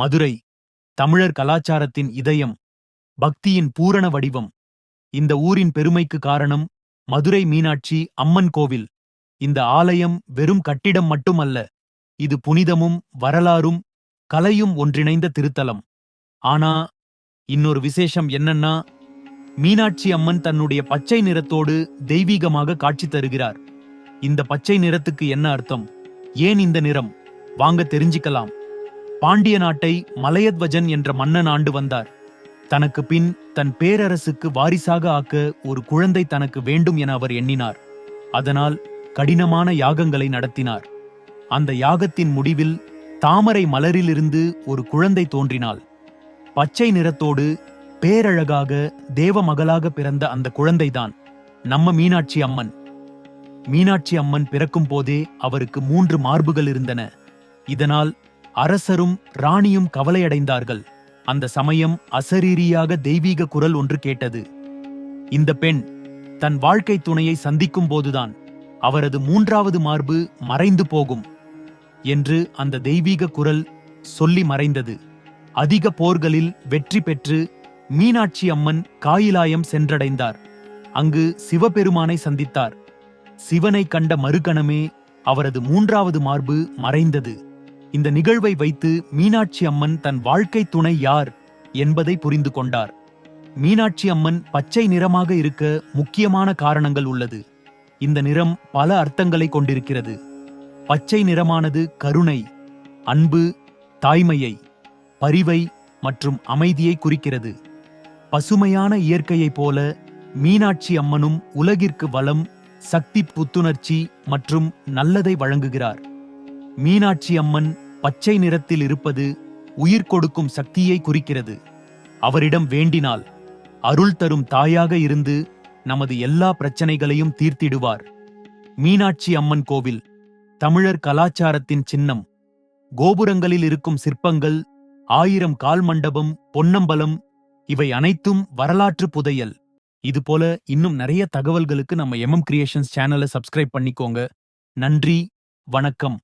மதுரை தமிழர் கலாச்சாரத்தின் இதயம் பக்தியின் பூரண வடிவம். இந்த ஊரின் பெருமைக்கு காரணம் மதுரை மீனாட்சி அம்மன் கோவில். இந்த ஆலயம் வெறும் கட்டிடம் மட்டுமல்ல இது புனிதமும் வரலாறும் கலையும் ஒன்றிணைந்த திருத்தலம். ஆனா இன்னொரு விசேஷம் என்னன்னா மீனாட்சி அம்மன் தன்னுடைய பச்சை நிறத்தோடு தெய்வீகமாக காட்சி தருகிறார். இந்த பச்சை நிறத்துக்கு என்ன அர்த்தம்? ஏன் இந்த நிறம்? வாங்க தெரிஞ்சுக்கலாம். பாண்டிய நாட்டை மலையத்வஜன் என்ற மன்னன் ஆண்டு வந்தார். தனக்கு பின் தன் பேரரசுக்கு வாரிசாக ஆக்க ஒரு குழந்தை தனக்கு வேண்டும் என அவர் எண்ணினார். அதனால் கடினமான யாகங்களை நடத்தினார். அந்த யாகத்தின் முடிவில் தாமரை மலரிலிருந்து ஒரு குழந்தை தோன்றினாள். பச்சை நிறத்தோடு பேரழகாக தேவமகளாக பிறந்த அந்த குழந்தைதான் நம்ம மீனாட்சி அம்மன். மீனாட்சி அம்மன் பிறக்கும் போதே அவருக்கு மூன்று மார்புகள் இருந்தன. இதனால் அரசரும் ராணியும் கவலையடைந்தார்கள். அந்த சமயம் அசரீரியாக தெய்வீக குரல் ஒன்று கேட்டது. இந்த பெண் தன் வாழ்க்கை துணையை சந்திக்கும் போதுதான் அவரது மூன்றாவது மார்பு மறைந்து போகும் என்று அந்த தெய்வீக குரல் சொல்லி மறைந்தது. அதிக போர்களில் வெற்றி பெற்று மீனாட்சி அம்மன் காயிலாயம் சென்றடைந்தார். அங்கு சிவபெருமானை சந்தித்தார். சிவனை கண்ட மறுகணமே அவரது மூன்றாவது மார்பு மறைந்தது. இந்த நிகழ்வை வைத்து மீனாட்சி அம்மன் தன் வாழ்க்கை துணை யார் என்பதை புரிந்து கொண்டார். மீனாட்சி அம்மன் பச்சை நிறமாக இருக்க முக்கியமான காரணங்கள் உள்ளது. இந்த நிறம் பல அர்த்தங்களை கொண்டிருக்கிறது. பச்சை நிறமானது கருணை அன்பு தாய்மையை பரிவை மற்றும் அமைதியை குறிக்கிறது. பசுமையான இயற்கையைப் போல மீனாட்சி அம்மனும் உலகிற்கு வளம் சக்தி புத்துணர்ச்சி மற்றும் நல்லதை வழங்குகிறார். மீனாட்சி அம்மன் பச்சை நிறத்தில் இருப்பது உயிர் கொடுக்கும் சக்தியை குறிக்கிறது. அவரிடம் வேண்டினால் அருள் தரும் தாயாக இருந்து நமது எல்லா பிரச்சனைகளையும் தீர்த்திடுவார். மீனாட்சி அம்மன் கோவில் தமிழர் கலாச்சாரத்தின் சின்னம். கோபுரங்களில் இருக்கும் சிற்பங்கள் ஆயிரம் கால் மண்டபம் பொன்னம்பலம் இவை அனைத்தும் வரலாற்று புதையல். இதுபோல இன்னும் நிறைய தகவல்களுக்கு நம்ம எம்எம் கிரியேஷன்ஸ் சேனலை சப்ஸ்கிரைப் பண்ணிக்கோங்க. நன்றி வணக்கம்.